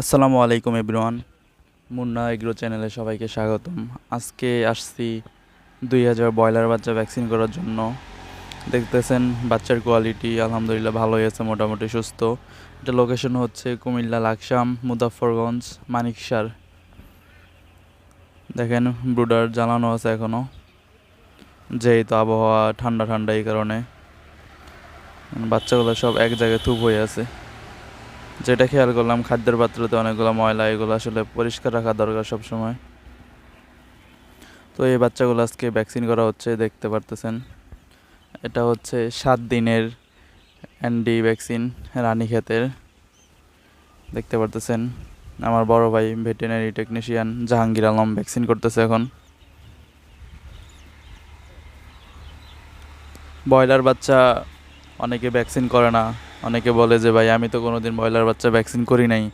আসসালামু আলাইকুম, everyone. Munna agro চ্যানেলে সবাইকে স্বাগতম। আজকে আসছি দুই হাজার ব্রয়লার বাচ্চা ভ্যাকসিন করার জন্য। দেখতেছেন, বাচ্চার কোয়ালিটি আলহামদুলিল্লাহ ভালোই আছে, মোটামুটি সুস্থ। এটা লোকেশন হচ্ছে কুমিল্লা লাকসাম মুজাফরগঞ্জ মানিকসার। দেখেন, ব্রুডার জ্বালানো আছে এখনও যেহেতু আবহাওয়া ঠান্ডা ঠান্ডা এই কারণে। বাচ্চাগুলো সব এক জায়গায় থুপ হয়ে আছে। যেটা খেয়াল করলাম, খাদ্যের পাত্রতে অনেকগুলো ময়লা, এগুলো আসলে পরিষ্কার রাখা দরকার সব সময় তো এই বাচ্চাগুলো আজকে ভ্যাকসিন করা হচ্ছে, দেখতে পারতেছেন। এটা হচ্ছে সাত দিনের অ্যান্ডি ভ্যাকসিন রানীক্ষেতের দেখতে পারতেছেন, আমার বড় ভাই veterinary technician Jahangir Alam vaccine করতেছে এখন। ব্রয়লার বাচ্চা অনেকে ভ্যাকসিন করে না। অনেকে বলে যে, ভাই, আমি তো কোনো দিন ব্রয়লার বাচ্চা ভ্যাকসিন করি নাই।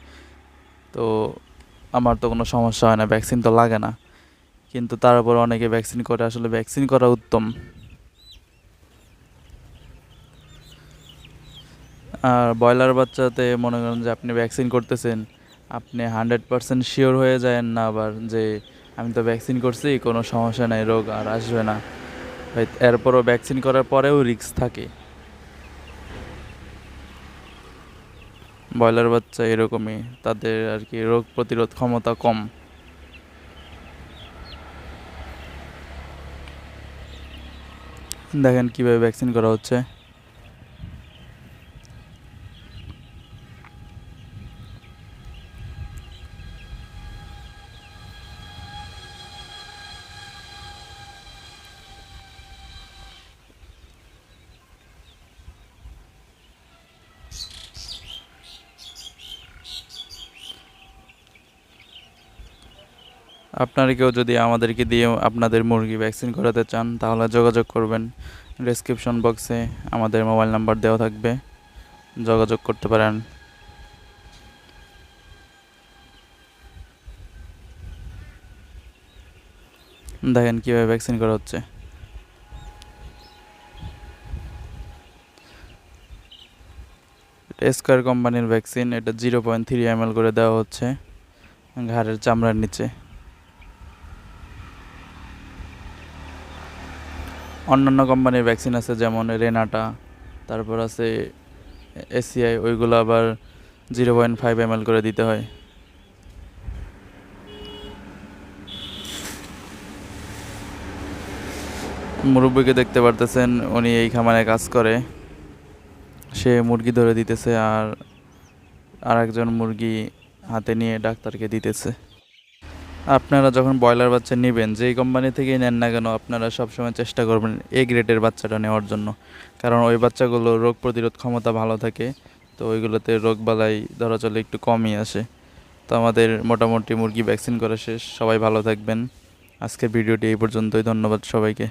তো আমার তো কোনো সমস্যা হয় না ভ্যাকসিন তো লাগে না। কিন্তু তার উপর অনেকে ভ্যাকসিন করে, আসলে ভ্যাকসিন করা উত্তম। আর ব্রয়লার বাচ্চাতে মনে করেন যে, আপনি ভ্যাকসিন করতেছেন, আপনি হান্ড্রেড পারসেন্ট শিওর হয়ে যায় না আবার যে, আমি তো ভ্যাকসিন করছি, কোনো সমস্যা নাই, রোগ আর আসবে না। এরপরও ভ্যাকসিন করার পরেও রিস্ক থাকে। ব্রয়লার বাচ্চা এরকমই, তাদের আর কি রোগ প্রতিরোধ ক্ষমতা কম। দেখেন কীভাবে ভ্যাকসিন করা হচ্ছে। আপনারা কেউ যদি আমাদেরকে দিয়ে আপনাদের মুরগি ভ্যাকসিন করাতে চান, তাহলে যোগাযোগ করবেন। ডেসক্রিপশন বক্সে আমাদের মোবাইল নাম্বার দেওয়া থাকবে। যোগাযোগ করতে পারেন। দেখেন কীভাবে ভ্যাকসিন করা হচ্ছে। স্কোয়ার কোম্পানির ভ্যাকসিন এটা জিরো পয়েন্ট থ্রি এম করে দেওয়া হচ্ছে। ঘাড়ের চামড়ার নিচে। অন্যান্য কোম্পানির ভ্যাকসিন আছে, যেমন রেনাটা, তারপর আছে এসিআই, ওইগুলো আবার জিরো পয়েন্ট ফাইভ এম করে দিতে হয়। মুরব্বীকে দেখতে পারতেছেন, উনি এই খামারে কাজ করে। সে মুরগি ধরে দিতেছে আর আর একজন মুরগি হাতে নিয়ে ডাক্তারকে দিতেছে। আপনারা যখন ব্রয়লার বাচ্চা নেবেন, যেই কোম্পানি থেকেই নেন না কেন, আপনারা সবসময় চেষ্টা করবেন এ গ্রেডের বাচ্চাটা নেওয়ার জন্য। কারণ ওই বাচ্চাগুলো রোগ প্রতিরোধ ক্ষমতা ভালো থাকে, তো ওইগুলোতে রোগ বালাই ধরা চলে একটু কমই আসে। তো আমাদের মোটামুটি মুরগি ভ্যাকসিন করা শেষ। সবাই ভালো থাকবেন। আজকের ভিডিওটি এই পর্যন্তই। ধন্যবাদ সবাইকে।